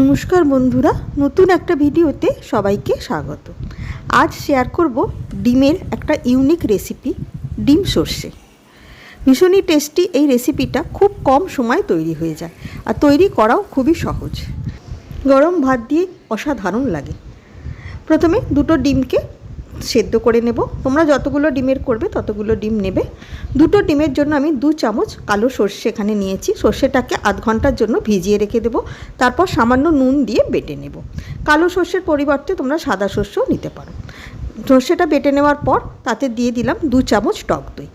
নমস্কার বন্ধুরা, নতুন একটা ভিডিওতে সবাইকে স্বাগত। আজ শেয়ার করব ডিমের একটা ইউনিক রেসিপি ডিম সর্ষে। ভীষণই টেস্টি এই রেসিপিটা খুব কম সময় তৈরি হয়ে যায় আর তৈরি করাও খুবই সহজ। গরম ভাত দিয়ে অসাধারণ লাগে। প্রথমে দুটো ডিমকে সেদ্ধ করে নেব। তোমরা যতগুলো ডিমের করবে, ততগুলো ডিম নেবে। দুটো ডিমের জন্য আমি দু চামচ কালো সর্ষে এখানে নিয়েছি। সর্ষেটাকে আধ ঘণ্টার জন্য ভিজিয়ে রেখে দেবো। তারপর সামান্য নুন দিয়ে বেটে নেব। কালো সর্ষের পরিবর্তে তোমরা সাদা সর্ষেও নিতে পারো। সর্ষেটা বেটে নেওয়ার পর তাতে দিয়ে দিলাম দু চামচ টক দই।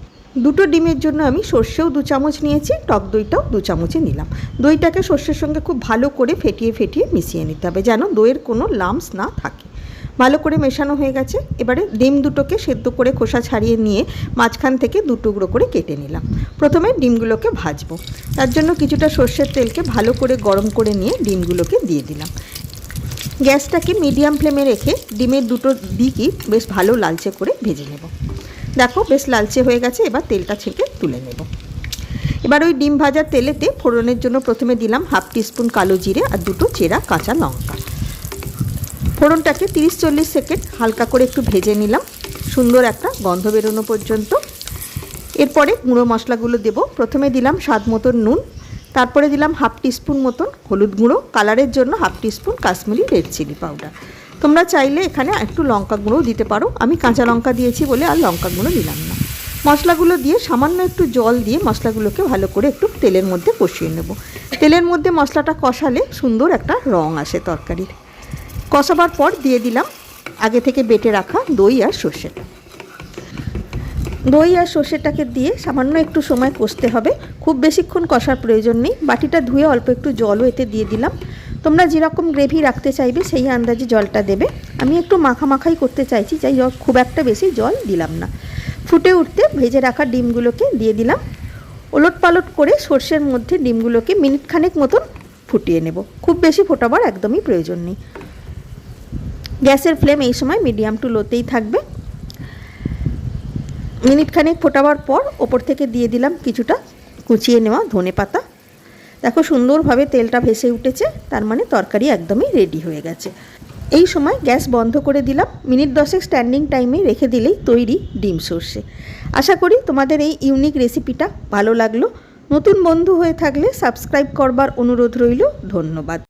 দুটো ডিমের জন্য আমি সর্ষেও দু চামচ নিয়েছি, টক দইটাও দু চামচে নিলাম। দইটাকে সর্ষের সঙ্গে খুব ভালো করে ফেটিয়ে ফেটিয়ে মিশিয়ে নিতে হবে, যেন দইয়ের কোনো লামস না থাকে। ভালো করে মেশানো হয়ে গেছে। এবারে ডিম দুটোকে সেদ্ধ করে খোসা ছাড়িয়ে নিয়ে মাঝখান থেকে দু টুকরো করে কেটে নিলাম। প্রথমে ডিমগুলোকে ভাজবো। তার জন্য কিছুটা সর্ষের তেলকে ভালো করে গরম করে নিয়ে ডিমগুলোকে দিয়ে দিলাম। গ্যাসটাকে মিডিয়াম ফ্লেমে রেখে ডিমের দুটো দিকই বেশ ভালো লালচে করে ভেজে নেব। দেখো বেশ লালচে হয়ে গেছে, এবার তেলটা ছেঁকে তুলে নেব। এবার ওই ডিম ভাজার তেলেতে ফোড়নের জন্য প্রথমে দিলাম হাফ টিস্পুন কালো জিরে আর দুটো চেরা কাঁচা লঙ্কা। ফোড়নটাকে তিরিশ চল্লিশ সেকেন্ড হালকা করে একটু ভেজে নিলাম। সুন্দর একটা গন্ধ বেরোনো পর্যন্ত। এরপরে গুঁড়ো মশলাগুলো দেব। প্রথমে দিলাম স্বাদ মতন নুন। তারপরে দিলাম হাফ টিস্পুন মতন হলুদ গুঁড়ো। কালারের জন্য half teaspoon Kashmiri red chilli powder. তোমরা চাইলে এখানে একটু লঙ্কা গুঁড়োও দিতে পারো। আমি কাঁচা লঙ্কা দিয়েছি বলে আর লঙ্কা গুঁড়ো দিলাম না। মশলাগুলো দিয়ে সামান্য একটু জল দিয়ে মশলাগুলোকে ভালো করে একটু তেলের মধ্যে কষিয়ে নেব। তেলের মধ্যে মশলাটা কষালে সুন্দর একটা রং আসে তরকারির। কষাবার পর দিয়ে দিলাম আগে থেকে বেটে রাখা দই আর সর্ষেটা দই আর সর্ষেটাকে দিয়ে সামান্য একটু সময় কষতে হবে। খুব বেশিক্ষণ কষার প্রয়োজন নেই। বাটিটা ধুয়ে অল্প একটু জলও এতে দিয়ে দিলাম। তোমরা যেরকম গ্রেভি রাখতে চাইবে সেই আন্দাজে জলটা দেবে। আমি একটু মাখামাখাই করতে চাইছি, যাই খুব একটা বেশি জল দিলাম না। ফুটে উঠতে ভেজে রাখা ডিমগুলোকে দিয়ে দিলাম। ওলট পালট করে সর্ষের মধ্যে ডিমগুলোকে মিনিট খানেক মতন ফুটিয়ে নেব। খুব বেশি ফোটাবার একদমই প্রয়োজন নেই। গ্যাসের ফ্লেম এই সময় মিডিয়াম টু লোতেই থাকবে। মিনিটখানেক ফোটাবার পর ওপর থেকে দিয়ে দিলাম কিছুটা কুচিয়ে নেওয়া ধনে পাতা। দেখো সুন্দরভাবে তেলটা ভেসে উঠেছে, তার মানে তরকারি একদমই রেডি হয়ে গেছে। এই সময় গ্যাস বন্ধ করে দিলাম। মিনিট দশেক স্ট্যান্ডিং টাইমে রেখে দিলেই তৈরি ডিম সর্ষে। আশা করি তোমাদের এই ইউনিক রেসিপিটা ভালো লাগল। নতুন বন্ধু হয়ে থাকলে সাবস্ক্রাইব করবার অনুরোধ রইল। ধন্যবাদ।